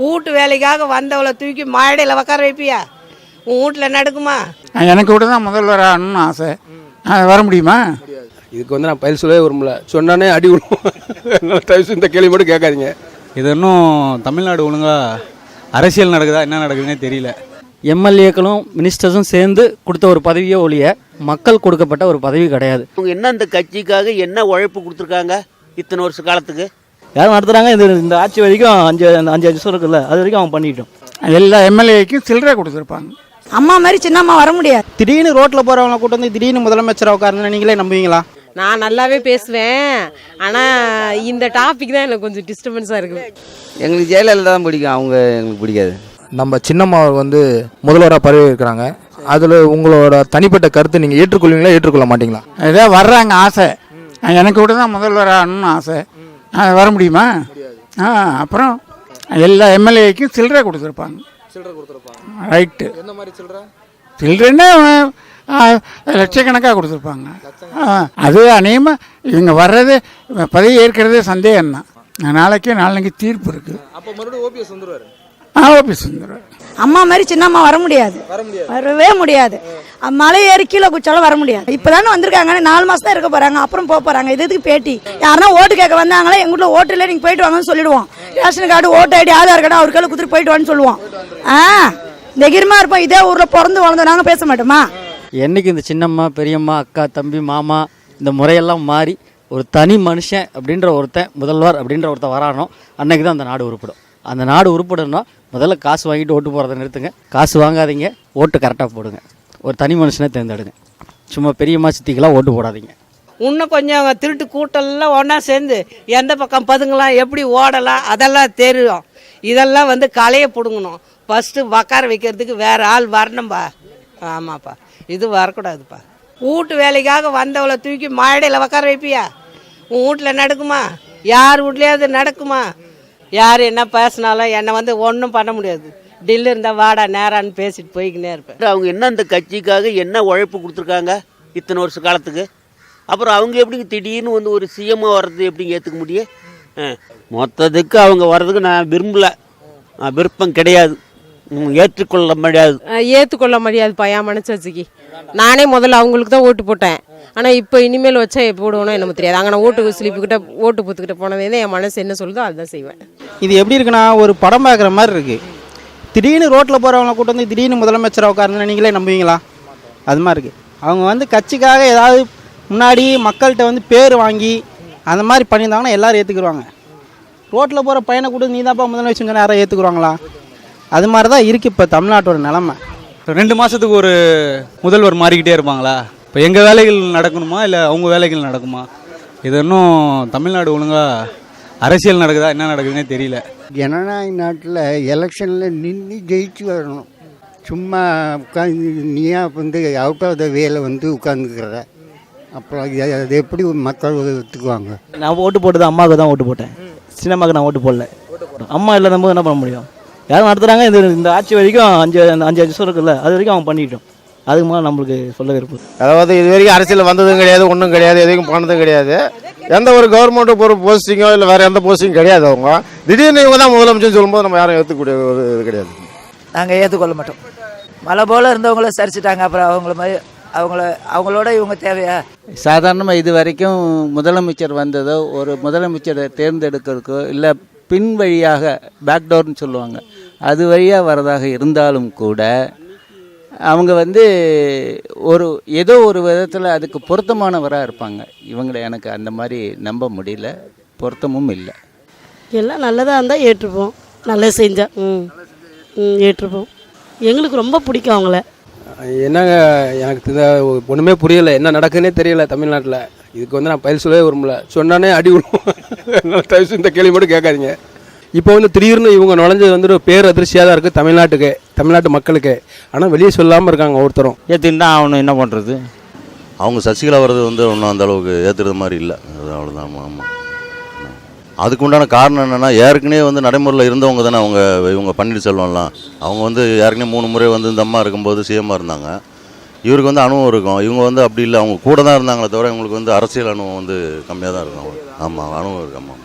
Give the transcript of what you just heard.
வீட்டு வேலைக்காக வந்தவளை தூக்கி மாடையில் உட்கார வைப்பியா? உன் வீட்டில் நடக்குமா? எனக்கு கூட தான் முதல்வர் ஆகணும்னு ஆசை. வர முடியுமா? இதுக்கு வந்து நான் பயில் சொல்லவே விரும்பல. சொன்னானே அடி விழுவும் அதனால தயவு செய்து இந்த கேள்வி மட்டும் கேட்காதீங்க. இது இன்னும் தமிழ்நாடு ஒழுங்காக அரசியல் நடக்குதா என்ன நடக்குதுன்னே தெரியல. எம்எல்ஏக்களும் மினிஸ்டர்ஸும் சேர்ந்து கொடுத்த ஒரு பதவியே ஒழிய மக்கள் கொடுக்கப்பட்ட ஒரு பதவி கிடையாது. அவங்க என்ன இந்த கட்சிக்காக என்ன உழைப்பு கொடுத்துருக்காங்க இத்தனை வருஷ காலத்துக்கு? யாரும் நடத்துகிறாங்க இந்த இந்த ஆட்சி வரைக்கும் அஞ்சு அஞ்சு வருஷம் இருக்குல்ல அது வரைக்கும் அவங்க பண்ணிட்டோம் எல்லா எம்எல்ஏக்கும் சில்லறை கொடுத்துருப்பாங்க. அம்மா மாதிரி சின்னம்மா வர முடியாது. திடீர்னு ரோட்டில் போகிறவங்கள கூட்டு வந்து திடீர்னு முதலமைச்சராக உட்காருன்னு நீங்களே நம்புவீங்களா? நான் நல்லாவே பேசுவேன். ஆனால் இந்த டாபிக் தான் எனக்கு கொஞ்சம் டிஸ்டர்பன்ஸாக இருக்குது. எங்களுக்கு ஜெயலலிதா தான் பிடிக்கும். அவங்க எங்களுக்கு பிடிக்காது. நம்ம சின்னம்மா வந்து முதல்வராக பதவி இருக்கிறாங்க அதில் உங்களோட தனிப்பட்ட கருத்து நீங்கள் ஏற்றுக்கொள்வீங்களா ஏற்றுக்கொள்ள மாட்டீங்களா? ஏதோ வர்றாங்க ஆசை. எனக்கு கூட தான் முதல்வர் ஆகணும்னு ஆசை. வர முடியுமா? ஆ அப்புறம் எல்லா எம்எல்ஏக்கும் சில்லறை கொடுத்துருப்பாங்க. சில்லறை கொடுத்துருப்பாங்க. ரைட்டு. மாதிரி சில்லறை? சில்லறைன்னா லட்சக்கணக்காக கொடுத்துருப்பாங்க. ஆ, அது அநேகமாக இவங்க வர்றது பதவி ஏற்கிறதே சந்தேகம்தான் நாளைக்கு நாளைக்கு தீர்ப்பு இருக்குது அப்போ மறுபடியும் ஓபிஎஸ் வந்துருவாரு? ஆ ஆஃபீஸ் வந்துடுவேன் அம்மா மாதிரி சின்னம்மா வர முடியாது. வர முடியாது. வரவே முடியாது. மலை ஏறி கீழே குச்சாலும் வர முடியாது. இப்போ தானே வந்திருக்காங்க. நாலு மாதம் தான் இருக்க போகிறாங்க அப்புறம் போக போகிறாங்க இது எதுக்கு பேட்டி? யாருன்னா ஓட்டு கேட்க வந்தாங்களே எங்கள் வீட்டுல ஓட்டு இல்லை நீங்கள் போயிட்டு வாங்கன்னு சொல்லிடுவோம். ரேஷன் கார்டு ஓட்டு ஐடி ஆதார் கார்டு அவர் கையில் குத்துட்டு போயிட்டு வான்னு சொல்லுவோம். ஆ தைரியமா இருப்போம். இதே ஊரில் பிறந்து வளர்ந்தோம் நாங்கள் பேச மாட்டோமா? என்னைக்கு இந்த சின்னம்மா பெரியம்மா அக்கா தம்பி மாமா இந்த முறையெல்லாம் மாறி ஒரு தனி மனுஷன் அப்படின்ற ஒருத்தன் முதல்வர் அப்படின்ற ஒருத்தன் வரானோ அன்னைக்கு தான் அந்த நாடு உருப்படும். அந்த நாடு உருப்படணும்னா முதல்ல காசு வாங்கிட்டு ஓட்டு போகிறத நிறுத்துங்க. காசு வாங்காதீங்க ஓட்டு கரெக்டாக போடுங்க. ஒரு தனி மனுஷனை தேர்ந்தெடுங்க. சும்மா பெரியம்மா சித்திக்கெல்லாம் ஓட்டு போடாதீங்க. இன்னும் கொஞ்சம் திருட்டு கூட்டம்லாம் ஒன்றா சேர்ந்து எந்த பக்கம் பதுங்கலாம் எப்படி ஓடலாம் அதெல்லாம் தெரியும் இதெல்லாம் வந்து களையை பிடுங்கணும். ஃபஸ்ட்டு உக்கார வைக்கிறதுக்கு வேற ஆள் வரணும்பா. ஆமாப்பா. இது வரக்கூடாதுப்பா. வீட்டு வேலைக்காக வந்தவளை தூக்கி மாடையில் உக்கார வைப்பியா? உன் வீட்டில் நடக்குமா? யார் வீட்லேயாவது நடக்குமா? யார் என்ன பேசினாலும் என்னை வந்து ஒன்றும் பண்ண முடியாது. டில்லு இருந்தால் வாடா நேரான்னு பேசிட்டு போய்க்கினே இருப்பேன். அவங்க என்ன இந்த கட்சிக்காக என்ன உழைப்பு கொடுத்துருக்காங்க இத்தனை வருஷ காலத்துக்கு? அப்புறம் அவங்க எப்படி திடீர்னு வந்து ஒரு சிஎம்மாக வர்றது எப்படி ஏற்றுக்க முடியும்? மொத்தத்துக்கு அவங்க வர்றதுக்கு நான் விரும்பல. நான் விருப்பம் கிடையாது. ஏற்றுக்கொள்ள முடியாது. ஏற்றுக்கொள்ள முடியாதுப்பா என் மனசாட்சிக்கு நானே முதல்ல அவங்களுக்கு தான் ஓட்டு போட்டேன். ஆனால் இப்போ இனிமேல் வச்சா எப்போ போடுவோனோ எனக்கு தெரியாது. அங்கே நான் ஓட்டு ஸ்லிப்புக்கிட்ட ஓட்டு பூத்துக்கிட்ட போனதே என் மனசு என்ன சொல்லுதோ அதுதான் செய்வேன். இது எப்படி இருக்குன்னா ஒரு படம் பார்க்குற மாதிரி இருக்குது திடீர்னு ரோட்டில் போகிறவங்கள கூட்டு வந்து திடீர்னு முதலமைச்சராக உட்காருன்னு நீங்களே நம்புவீங்களா? அது மாதிரி இருக்குது அவங்க வந்து கட்சிக்காக ஏதாவது முன்னாடி மக்கள்கிட்ட வந்து பேர் வாங்கி அந்த மாதிரி பண்ணியிருந்தாங்கன்னா எல்லோரும் ஏற்றுக்குருவாங்க ரோட்டில் போகிற பையனை கூட நீ தான்ப்பா முதலமைச்சர் சொன்ன யாரும் ஏற்றுக்குருவாங்களா அது மாதிரி தான் இருக்குது இப்போ தமிழ்நாட்டோட நிலமை. இப்போ ரெண்டு மாதத்துக்கு ஒரு முதல்வர் மாறிக்கிட்டே இருப்பாங்களா? இப்போ எங்கள் வேலைகள் நடக்கணுமா? இல்லை அவங்க வேலைகள் நடக்குமா? இது இன்னும் தமிழ்நாடு ஒழுங்காக அரசியல் நடக்குதா? என்ன நடக்குதுன்னே தெரியல. ஜனநாயக நாட்டில் எலெக்ஷனில் நின்று ஜெயிச்சு வரணும். சும்மா உட்காந்து நீயா வந்து அவுட் ஆஃப் த வேல வந்து உட்காந்துக்கிற அப்புறம் அது எப்படி மக்கள் ஒத்துக்குவாங்க? நான் ஓட்டு போட்டது அம்மாவுக்கு தான் ஓட்டு போட்டேன். சின்னம்மாவுக்கு நான் ஓட்டு போடல. அம்மா இல்லாத போது என்ன பண்ண முடியும்? யாரும் நடத்துகிறாங்க இந்த இந்த ஆட்சி வரைக்கும் அஞ்சு அஞ்சு வருஷம் இருக்குல்ல அது வரைக்கும் அவங்க பண்ணிட்டோம். அதுக்கு மேலே நம்மளுக்கு சொல்ல விருப்பம். அதாவது இது வரைக்கும் அரசியல் வந்ததும் கிடையாது ஒன்றும் கிடையாது எதுவும் போனதும் கிடையாது. எந்த ஒரு கவர்மெண்ட் ஒரு போஸ்டிங்கோ இல்லை வேற எந்த போஸ்டிங் கிடையாது அவங்க. திடீர்னு இவங்க தான் முதலமைச்சர் சொல்லும்போது நம்ம யாரும் ஏற்றுக்கூடிய ஒரு இது கிடையாது. நாங்கள் ஏற்றுக்கொள்ள மாட்டோம். மலை போல் இருந்தவங்கள சரிச்சிட்டாங்க அப்புறம் அவங்கள மாதிரி அவங்கள அவங்களோட இவங்க தேவையா? சாதாரணமாக இது வரைக்கும் முதலமைச்சர் வந்ததோ ஒரு முதலமைச்சரை தேர்ந்தெடுக்கிறதுக்கோ இல்லை பின் வழியாக பேக்டோர்னு சொல்லுவாங்க அது வழியாக வரதாக இருந்தாலும் கூட அவங்க வந்து ஒரு ஏதோ ஒரு விதத்தில் அதுக்கு பொருத்தமானவராக இருப்பாங்க. இவங்களை எனக்கு அந்த மாதிரி நம்ப முடியல. பொருத்தமும் இல்லை. எல்லாம் நல்லதாக இருந்தால் ஏற்றுப்போம். நல்லது செஞ்சா. ம். ம் ஏற்றுப்போம். எங்களுக்கு ரொம்ப பிடிக்கும் அவங்கள. என்னங்க எனக்கு ஒன்றுமே புரியல. என்ன நடக்குதுன்னே தெரியல தமிழ்நாட்டில். இதுக்கு வந்து நான் பயில் சொல்லவே விரும்பல. சொன்னானே அடி விழுவும். அதனால தயவு செய்து இந்த கேள்வி மட்டும் கேட்காதீங்க. இப்போ வந்து திடீர்னு இவங்க நுழைஞ்சது வந்து ஒரு பேர் அதிர்ச்சியாக தான் இருக்குது தமிழ்நாட்டுக்கு தமிழ்நாட்டு மக்களுக்கு. ஆனால் வெளியே சொல்லாமல் இருக்காங்க ஒருத்தரும் ஏற்றுன்னு தான் ஆகணும் என்ன பண்ணுறது அவங்க சசிகலா வர்றது வந்து ஒன்றும் அந்த அளவுக்கு ஏற்றுறது மாதிரி இல்லை. அது அவ்வளோதான் ஆமாம் ஆமாம் அதுக்கு உண்டான காரணம் என்னென்னா ஏற்கனவே வந்து நடைமுறையில் இருந்தவங்க தானே அவங்க இவங்க பன்னீர்செல்வம்லாம் அவங்க வந்து ஏற்கனவே மூணு முறை வந்து இந்த அம்மா இருக்கும்போது சிஎம்மாக இருந்தாங்க. இவருக்கு வந்து அனுபவம் இருக்கும். இவங்க வந்து அப்படி இல்லை. அவங்க கூட தான் இருந்தாங்களே தவிர இவங்களுக்கு வந்து அரசியல் அனுபவம் வந்து கம்மியாக தான் இருக்கும். ஆமாம் அனுபவம் இருக்கு ஆமாம்